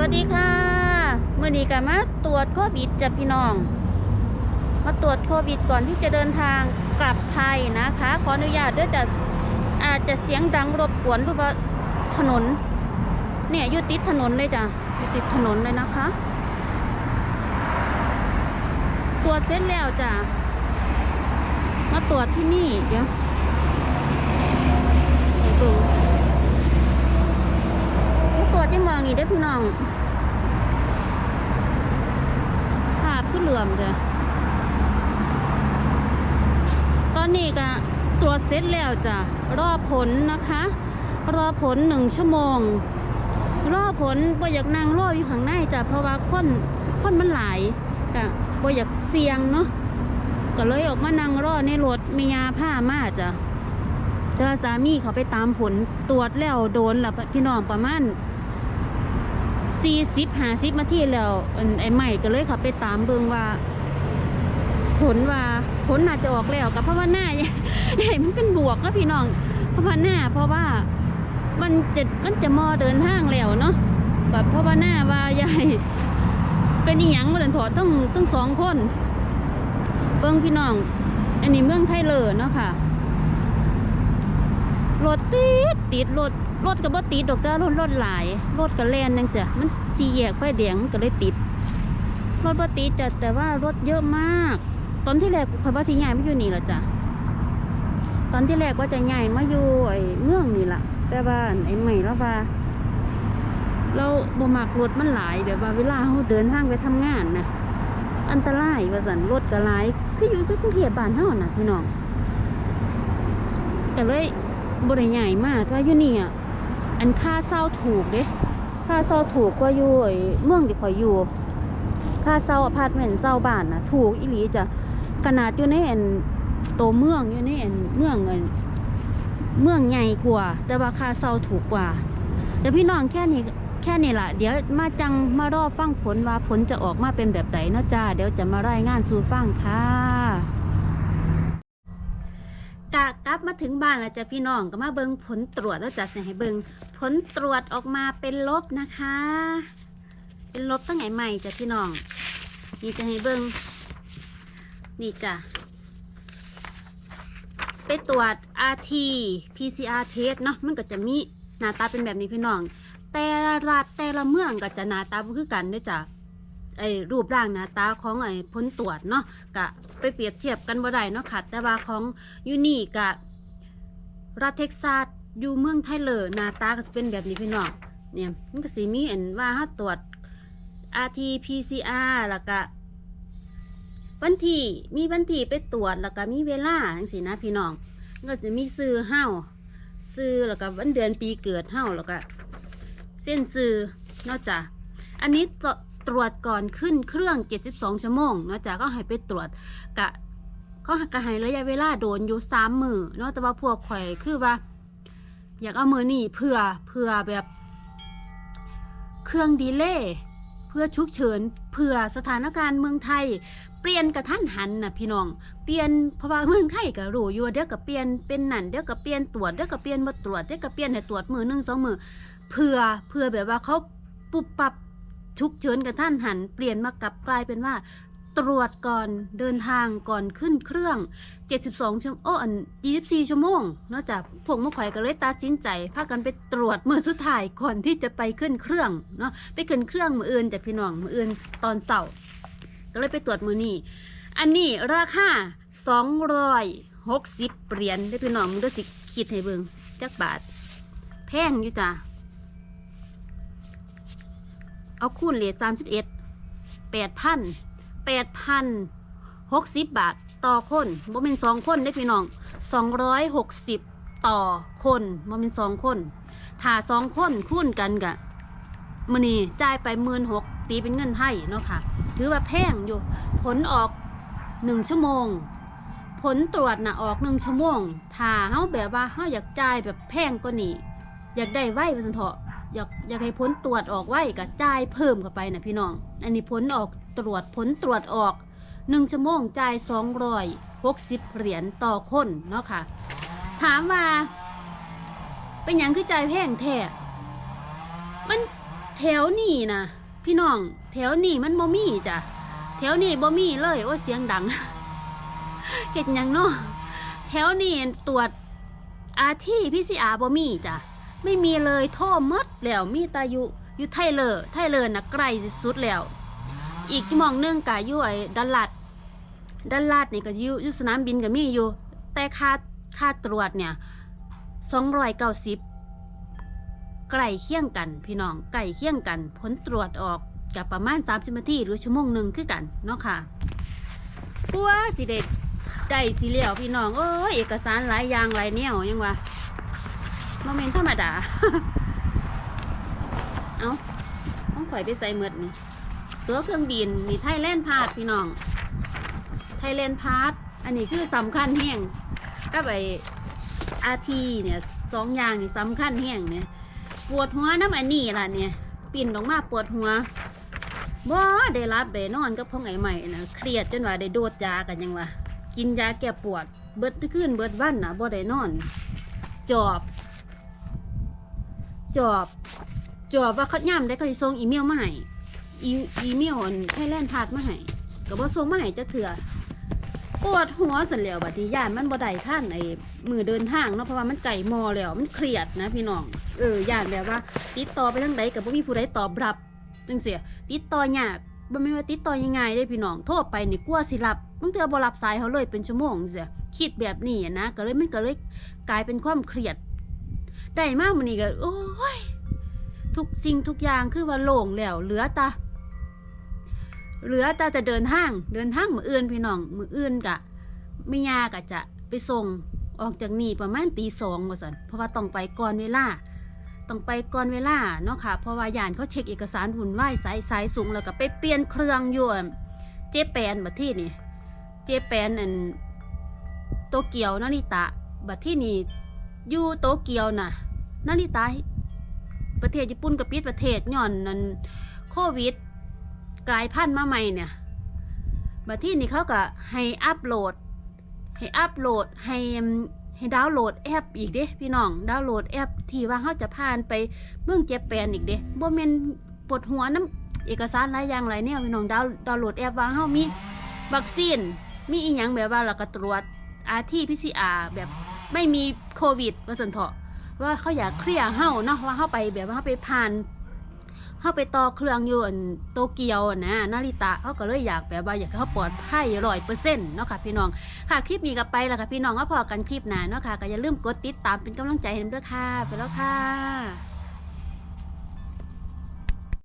วัสดีค่ะเมื่อนี้ก็มาตรวจโควิดจะพี่น้อง มาตรวจโควิดก่อนที่จะเดินทางกลับไทยนะคะ ขออนุญาตด้วยจะอาจจะเสียงดังรบกวนเพราะว่าถนน เนี่ยอยู่ติดถนนเลยจ้ะอยู่ติดถนนเลยนะคะ ตรวจเสร็จแล้วจ้ะมาตรวจที่นี่เดี๋ยวไปเบิ่งผู้ ตรวจยังมองนี่ได้พี่น้องภาพก็เหลื่อมจ้ะตอนนี้ก็ตรวจเสร็จแล้วจ้ะรอผลนะคะ รอผลหนึ่งชั่วโมง รอผลบ่อยากนั่งรออยู่ข้างในจ้ะเพราะว่าคนคนมันหลายก็บ่อยากเสี่ยงเนาะก็เลยออกมานั่งรอในรถมียาผ้ามาจ้ะเจอสามีเขาไปตามผลตรวจแล้วโดนละพี่น้องประมาณ สี่สิบห้าสิบนาที่แล้วไอ้ใหม่ก็เลยเขาไปตามเบิงว่า ผลว่าผลน่าจะออกแล้วกับเพราะว่าหน้าใหญ่มันเป็นบวกแล้วพี่น้องเพราะว่าหน้าเพราะว่ามันจะมันจะมอเดินทางแล้วเนาะกับเพราะว่าหน้าว่าใหญ่เป็นอีหยังมาถึงถอดต้องต้องสองคนเบิ่งพี่น้อง อันนี้เมืองไทยเลยเนาะค่ะ รถติดติดรถรถก็บ่ติดดอกจ้ารถรถหลายรถก็แล่นจังจ้ะมันสีแยกไฟแดงมันก็เลยติดรถบ่ติดจ้ะแต่ว่ารถเยอะมาก ตอนที่แรกข่อยว่าสิย้ายมาอยู่นี่ล่ะจ้ะตอนที่แรกว่าจะย้ายมาอยู่ไอ้เมืองนี่ละแต่ว่าไอ้ใหม่แล้วว่า เราบ่มักรถมันหลายแบบว่าเวลาเราเดินทางไปทำงานนะอันตรายว่าซั่นรถก็หลายคืออยู่กรุงเทพบ้านเฮาน่ะพี่น้องก็เลย บริใหญ่มากถ้าอยู่นี่อะอันค่าเช่าถูกเด้ค่าเช่าถูกกว่าอยู่เมืองที่ข่อยอยู่ ค่าเช่าอพาร์ตเมนต์เช่าบ้านนะถูกอีหลีจะขนาดอยู่ในอันโตเมืองอยู่ในอันเมืองอันเมืองใหญ่กว่า แต่ว่าค่าเช่าถูกกว่าเดี๋ยวพี่น้องแค่นี้แค่นี้ล่ะเดี๋ยวมาจังมารอฟังผลว่าผลจะออกมาเป็นแบบไหนเนาะจ้าเดี๋ยวจะมารายงานสู่ฟังค่ะ บมาถึงบ้านแล้วจ้ะพี่น้องก็มาเบิงผลตรวจแล้วจ้ะเสียให้เบิงผลตรวจออกมาเป็นลบนะคะ เป็นลบตั้งไหนใหม่จ้ะพี่น้อง นี่จะให้เบิงนี่จ้ะไปตรวจ RT PCR test เนาะมันก็จะมีหน้าตาเป็นแบบนี้พี่น้อง แต่ละรัฐแต่ละเมืองก็จะหน้าตาบ่คือกันด้อจ้ะไอ้รูปร่างหน้าตาของไอ้ผลตรวจเนาะกะไปเปรียบเทียบกันบ่ได้เนาะค่ะแต่ว่าของยูนี่กะ รัฐเท็กซัสอยู่เมืองไทเลยหน้าตาก็จะเป็นแบบนี้พี่น้องเนี่ยมันก็สิมีอันว่าถ้าตรวจ RT PCR แล้วก็วันที่มีวันที่ไปตรวจแล้วก็มีเวลาจังซี่นะพี่น้องมันก็จะมีซื้อเฮาซื้อแล้วก็วันเดือนปีเกิดเฮาแล้วก็เส้นซื้อนอกจากอันนี้ตรวตรวจก่อนขึ้นเครื่อง 72 ชั่วโมงนอกจากก็ให้ไปตรวจกะ เขาก็ให้ระยะเวลาโดนอยู่สามมือเนาะแต่ว่าพวกข่อยคือว่า อยากเอามือนี่เพื่อเพื่อแบบ เครื่องดีเลย์เพื่อฉุกเฉินเพื่อสถานการณ์เมืองไทย เปลี่ยนกระทันหันนะพี่น้องเปลี่ยนเพราะว่าเมืองไทยก็รู้อยู่ว่าเดี๋ยวก็เปลี่ยนเป็นนั่นเดี๋ยวก็เปลี่ยนตรวจเดี๋ยวก็เปลี่ยนบ่ตรวจเดี๋ยวก็เปลี่ยนให้ตรวจมือหนึ่งสองมือเพื่อเพื่อแบบว่าเขาปุบปับฉุกเฉินกระทันหัน เปลี่ยนมากลับกลายเป็นว่า ตรวจก่อนเดินทางก่อนขึ้นเครื่อง 72 ชั่วโมงโอ้อัน24 ชั่วโมงนอกจากพวกมะข่อยก็เลยตัดสินใจพากันไปตรวจเมื่อสุดท้ายก่อนที่จะไปขึ้นเครื่องเนาะไปขึ้นเครื่องมืออื่นจากพี่น้องมืออื่นตอนเสาร์ก็เลยไปตรวจมือนี้อันนี้ราคา260เหรียญได้พี่น้องมึงก็สิคิดให้เบิงจักบาท แพงอยู่จ้ะเอาคูณเหรียญ31 8,000แปดพัน แปดพันหกสิบบาทต่อคนบ่เป็นสองคนได้พี่น้องสองร้อยหกสิบต่อคนบ่เป็นสองคน ถ้าสองคนคูณกันกะมือนี้จ่ายไปหมื่นหกตีเป็นเงินไทยเนาะค่ะ ถือว่าแพงอยู่ ผลออกหนึ่งชั่วโมง ผลตรวจน่ะออกหนึ่งชั่วโมง ถ้าเฮาแบบว่าเฮาอยากจ่ายแบบแพงกว่านี้อยากได้ไวว่าซั่นเถาะอยากอยากให้ผลตรวจออกไวก็จ่ายเพิ่มเข้าไปนะพี่น้อง อันนี้ผลออก ตรวจผลตรวจออกหนึ่งชั่วโมงจ่ายสองร้อยหกสิบเหรียญต่อคนเนาะค่ะ ถามว่า เป็นอย่างคือจ่ายแพงแท้มันแถวนี้นะพี่น้อง แถวนี้มันบ่มีจ้ะแถวนี้บ่มีเลยโอ้เสียงดังเฮ็ดยังเนาะแถวนี้ตรวจอาที่พี่ซีอาบ่มีจ้ะไม่มีเลยท่อมดแล้วมีตาอยู่อยู่ไทเลอร์ไทเลอร์นะใกลสุดแล้ว อีกหมองนึงก็อยู่ไอ้ดัลลัดดัลลัดนี่ก็อยู่อยู่สนามบินก็มีอยู่ แต่ค่าค่าตรวจเนี่ยสองร้อยเก้าสิบใกล้เคียงกัน พี่น้องใกล้เคียงกัน ผลตรวจออกกับประมาณ30นาทีหรือชั่วโมงหนึ่งคือกันเนาะค่ะกลัวสิเด็ดได้สิเหลียวพี่น้องโอ้ยเอกสารหลายอย่างหลายแนวยังวะโมเมนธรรมดา เอาต้องข่อยไปใส่เมือดนี่ ตัวเครื่องบินมีไทยแลนด์พาดพี่น้อง ไทยแลนด์พาร์ทอันนี้คือสำคัญแห้งกับไออาทีเนี่ยสองอย่างนี่สำคัญแห้งเนี่ยปวดหัวน้ำอันนี้ล่ะเนี่ยปิ่นออกมาปวดหัวบ่ได้รับได้นอนกับพ่อไอใหม่นะเครียดจนว่าได้โดดยากันยังวะกินยาแก้ปวด เบิดขึ้นเบิดวันนะบ่ได้นอน จอบ จอบ จอบว่าเขาย่ำได้เขาสิส่งอีเมลมาให้ อีอีเมลอันไทยแลนด์พาร์ทมาให้ก็บ่ส่งมาให้จักเถื่อปวดหัวสันแล้วบัดนี้ย่านมันบ่ได้ท่านไอ้มือเดินทางเนาะเพราะว่ามันไก่มอแล้วมันเครียดนะพี่น้องเออย่านแบบว่า ติดต่อไปทางใดกับบ่มีผู้ใดตอบรับจังเสียติดต่อยากบ่แม่นว่าติดต่อยังไงได้พี่น้องโทรไปนี่กลัวสิรับบางเทื่อบ่รับสายเขาเลยเป็นชั่วโมงเสียคิดแบบนี้นะก็เลยมันก็เลยกลายเป็นความเครียดได้มากมื้อนี้ก็โอ้ยทุกสิ่งทุกอย่างคือว่าโล่งแล้วเหลือตา เหลือแต่จะเดินทาง เดินทางมืออื่นพี่น้อง มืออื่นกะไม่ยากะจะไปส่งออกจากนี่ประมาณตีสองว่าสันเพราะว่าต้องไปก่อนเวลา ต้องไปก่อนเวลาเนาะค่ะ เพราะว่ายานเขาเช็คเอกสารหุ่นไหวสายสายสูงแล้วก็ไปเปลี่ยนเครื่องอยู่อั่นเจแปนบัดที่นี่ เจแปนอันโตเกียวนาริตะบัดที่นี่อยู่โตเกียวน่ะนาริตะประเทศญี่ปุ่นกับปิดประเทศย้อนนั่นโควิด กลายพันธุ์มาใหม่เนี่ยบัดที่นี่เขาก็ให้อัปโหลด ให้อัปโหลดให้ให้ดาวน์โหลดแอปอีกเด้พี่น้องดาวน์โหลดแอป ที่ว่าเขาจะผ่านไปเมืองเจแปนอีกเด้บ่แม่นปวดหัวน้ำเอกสารหลายอย่างหลายแนวพี่น้องดาวน์ดาวน์โหลดแอปว่าเฮามีวัคซีนมีอีหยังแบบว่าเราก็ตรวจ RT PCR แบบไม่มีโควิดว่าซั่นเถาะว่าเขาอยากเคลียร์เฮาเนาะว่าเฮาไปแบบว่าเฮาไปผ่าน เข้าไปต่อเครื่องอยู่อันโตเกียวนะนาริตะเขาก็เลยอยากแบบว่าอยากให้เขาปลอดภัยร้อยเปอร์เซ็นต์เนาะค่ะพี่น้องค่ะคลิปนี้ก็ไปแล้วค่ะพี่น้องก็พอกันคลิปหน้าเนาะค่ะก็อย่าลืมกดติดตามเป็นกำลังใจให้ด้วยค่ะไปแล้วค่ะ